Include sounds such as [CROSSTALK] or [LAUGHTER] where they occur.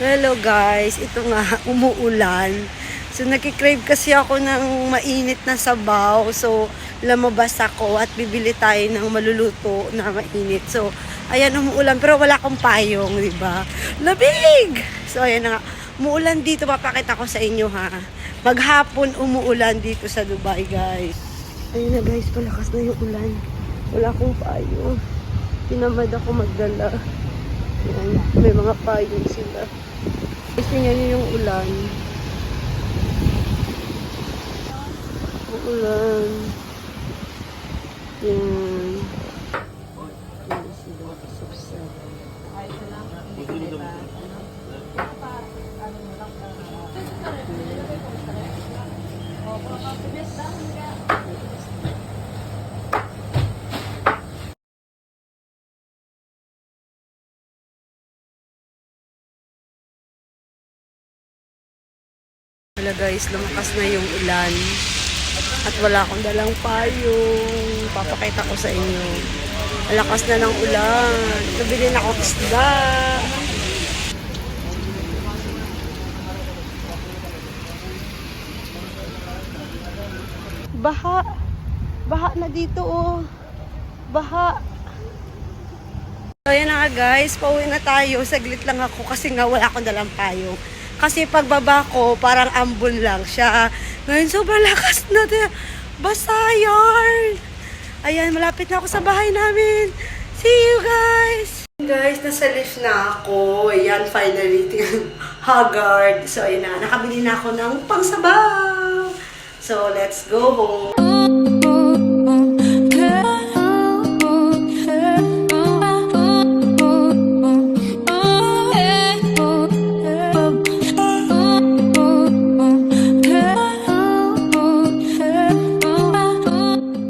guys, ito nga, [LAUGHS] umuulan. So nakikrave kasi ako ng mainit na sabaw. So lamabas ako at bibili tayo ng maluluto na mainit. So ayan umuulan pero wala akong payong, di ba? Labig! So ayan nga, umuulan dito, papakita ko sa inyo ha. Maghapon umuulan dito sa Dubai guys. Ayun na guys, palakas na yung ulan. Wala akong payong. Tinamad ako magdala. Ayan, may mga payong sila. Tingnan nyo yung ulan. Ulan. Yan. Yan sila. Wala guys, lumakas na yung ulan. At wala akong dalang payong. Papakita ko sa inyo. Malakas na ng ulan. Nabili na ako isda. Baha. Baha na dito oh. Baha. So, ayan na nga guys, pauwi na tayo. Saglit lang ako kasi nga wala akong dalang payong. Kasi pagbaba ko, parang ambon lang siya. Ngayon, sobrang lakas na. Basa yarn. Ayan, malapit na ako sa bahay namin. See you guys! Guys, nasa lift na ako. Ayan, finally. [LAUGHS] Haggard. So, ayan na. Nakabili na ako ng pangsabaw. So, let's go home.